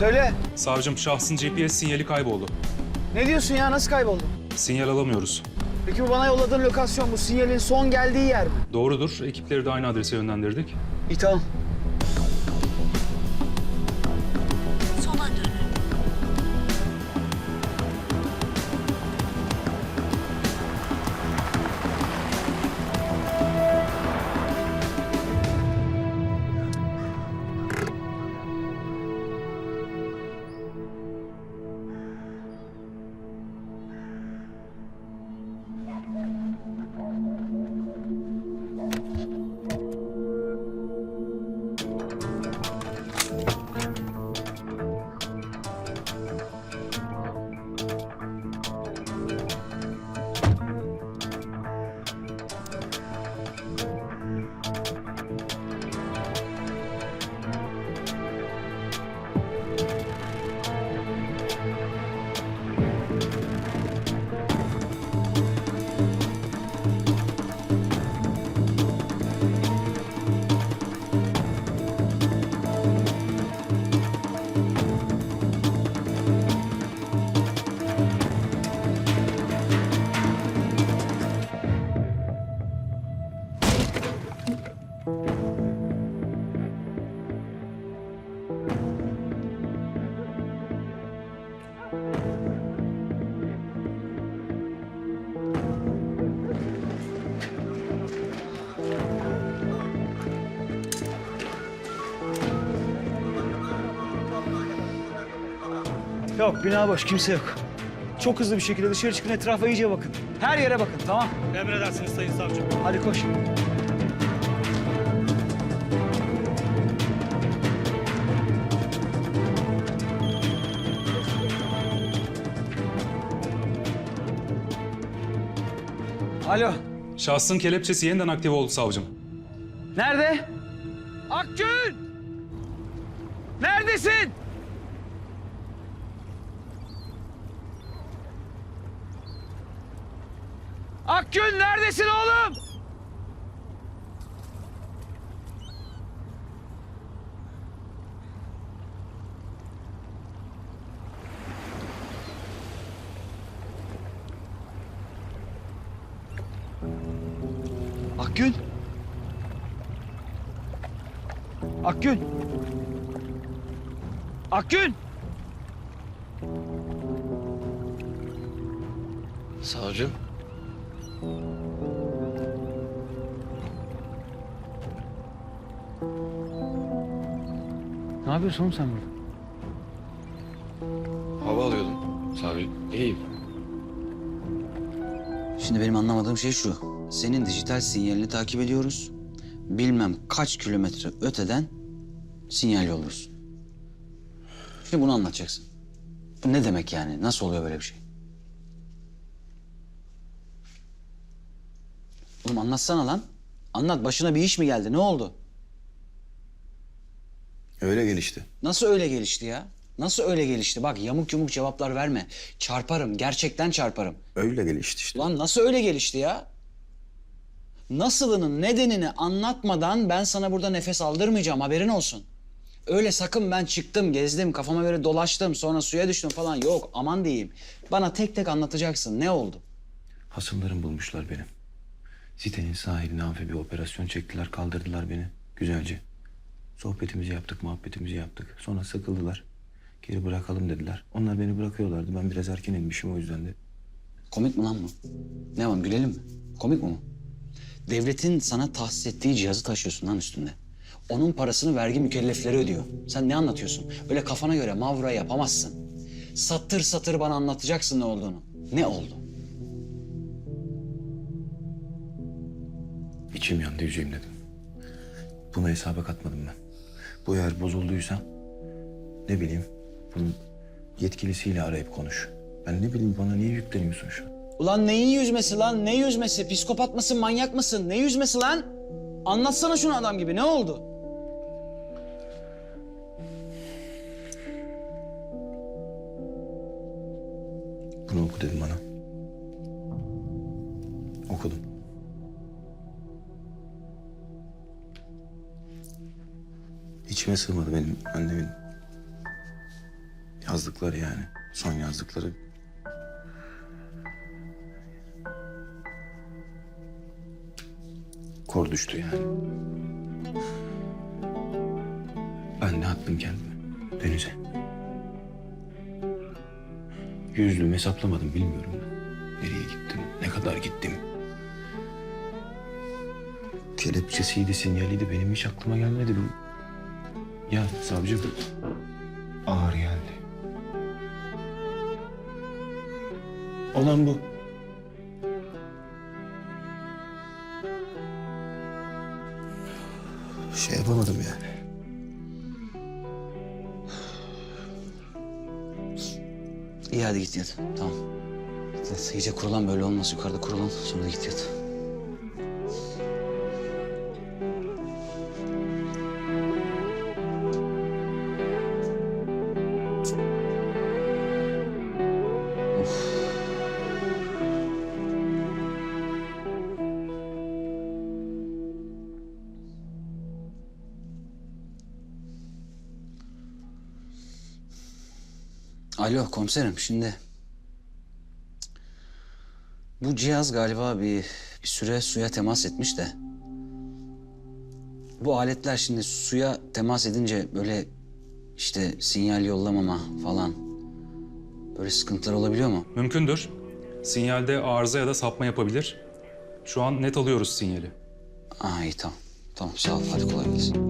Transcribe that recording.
Söyle. Savcım şahsın GPS sinyali kayboldu. Ne diyorsun ya? Nasıl kayboldu? Sinyal alamıyoruz. Peki bu bana yolladığın lokasyon bu sinyalin son geldiği yer mi? Doğrudur. Ekipleri de aynı adrese yönlendirdik. İyi tamam. Sola dönün. Yok bina boş kimse yok. Çok hızlı bir şekilde dışarı çıkın etrafa iyice bakın. Her yere bakın tamam. Emredersiniz Sayın Savcım. Hadi koş. Alo. Şahsın kelepçesi yeniden aktive oldu savcım. Nerede? Akgün! Neredesin? Akgün neredesin oğlum? Akgün. Akgün. Akgün. Savcım. Ne yapıyorsun oğlum sen burada? Hava alıyordum. Savcım. İyiyim. Şimdi benim anlamadığım şey şu. Senin dijital sinyalini takip ediyoruz. Bilmem kaç kilometre öteden sinyal yolluyorsun. Şimdi bunu anlatacaksın. Bu ne demek yani? Nasıl oluyor böyle bir şey? Oğlum anlatsana lan. Anlat. Başına bir iş mi geldi? Ne oldu? Öyle gelişti. Nasıl öyle gelişti ya? Nasıl öyle gelişti? Bak yamuk yumuk cevaplar verme. Çarparım. Gerçekten çarparım. Öyle gelişti işte. Lan nasıl öyle gelişti ya? Nasılının nedenini anlatmadan ben sana burada nefes aldırmayacağım haberin olsun. Öyle sakın ben çıktım, gezdim, kafama göre dolaştım, sonra suya düştüm falan yok aman diyeyim. Bana tek tek anlatacaksın ne oldu? Hasımlarım bulmuşlar beni. Sitenin sahiline amfi bir operasyon çektiler, kaldırdılar beni güzelce. Sohbetimizi yaptık, muhabbetimizi yaptık. Sonra sıkıldılar. Geri bırakalım dediler. Onlar beni bırakıyorlardı. Ben biraz erken inmişim o yüzden de. Komik mi lan bu? Ne var gülelim mi? Komik mi? Devletin sana tahsis ettiği cihazı taşıyorsun lan üstünde. Onun parasını vergi mükellefleri ödüyor. Sen ne anlatıyorsun? Öyle kafana göre mavra yapamazsın. Satır satır bana anlatacaksın ne olduğunu. Ne oldu? İçim yandı yüceğim dedim. Bunu hesaba katmadım ben. Bu eğer bozulduysa ne bileyim bunun yetkilisiyle arayıp konuş. Ben ne bileyim bana niye yükleniyorsun şu an? Ulan neyin yüzmesi lan? Ne yüzmesi? Psikopat mısın, manyak mısın? Ne yüzmesi lan? Anlatsana şunu adam gibi. Ne oldu? Bunu oku dedim bana. Okudum. İçime sığmadı benim annemin Yazdıkları yani. Son yazdıkları. Kor düştü yani. Ben de attım kendimi denize. Yüzlüğümü hesaplamadım bilmiyorum. Nereye gittim, ne kadar gittim. Kelepçesiydi, sinyaliydi benim hiç aklıma gelmedi bu. Ya savcı ağır geldi. Olan bu. Şey yapamadım yani. İyi hadi git yat. Tamam. Git yat. İyice kurulan böyle olmaz. Yukarıda kurulan sonra da git yat. Alo komiserim şimdi... Bu cihaz galiba bir, bir süre suya temas etmiş de... Bu aletler şimdi suya temas edince böyle işte sinyal yollamama falan... Böyle sıkıntılar olabiliyor mu? Mümkündür. Sinyalde arıza ya da sapma yapabilir. Şu an net alıyoruz sinyali. Aa iyi tamam. Tamam sağ ol hadi kolay gelsin.